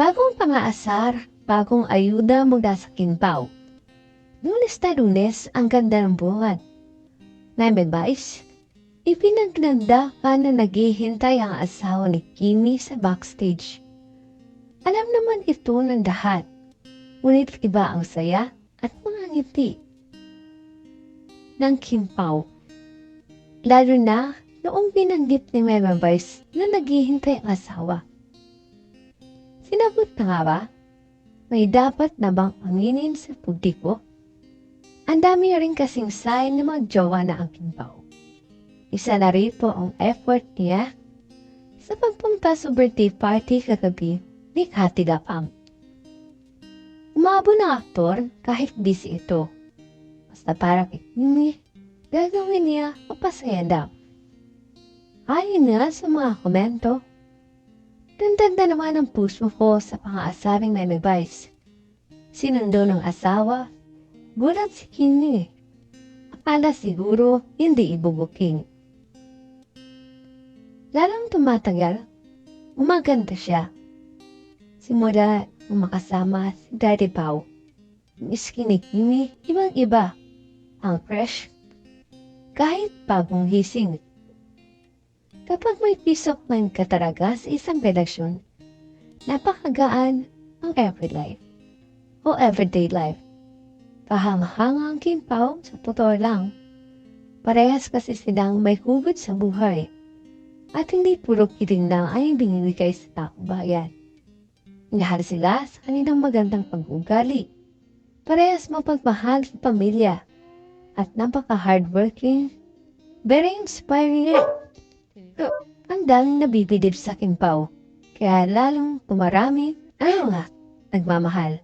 Bagong pangaasar, bagong ayuda mula sa Kinpaw. Lunes na lunes, ang ganda ng buwan. Namin guys, ipinaglanda pa na naghihintay ang asawa ni Kimi sa backstage. Alam naman ito ng lahat. Ngunit iba ang saya at mga ngiti ng Kinpaw. Lalo na noong binanggit ni Mema Vice na naghihintay ang asawa. Sinabot na nga ba? May dapat na bang aminin sa publiko? Ang dami rin kasing sign na magjowa na ang Kinpaw. Isa na rito ang effort niya sa pagpunta sa birthday party kagabi ni Kati Gapang. Umabo ng aktor kahit busy ito. Basta para kay Kimi, gagawin niya mapasaya daw. Ayon nga sa mga komento, Dagdag na naman ang puso ko sa pang-aasawing na advice. Sinundo ng asawa, gulat si Kimi. Akala siguro hindi ibubuking. Lalang tumatagal, umaganda siya. Simula nung makasama si Daddy Pau. Miski ni Kimi, ibang-iba. Ang fresh, kahit bagong hising. Kapag may peace of mind ka talaga sa isang relasyon, napakagaan ang every life o everyday life. Pahanga-hanga ang kimpaw sa totoo lang. Parehas kasi silang may hugot sa buhay at hindi puro kiling lang ay binibigay sa taong bayan. Inahal sila sa kanilang magandang pag-ugali. Parehas mapagmahal sa pamilya at napaka-hardworking, very inspiring ang daming nabibidib sa Kimpaw, kaya lalong tumarami ang mga nagmamahal.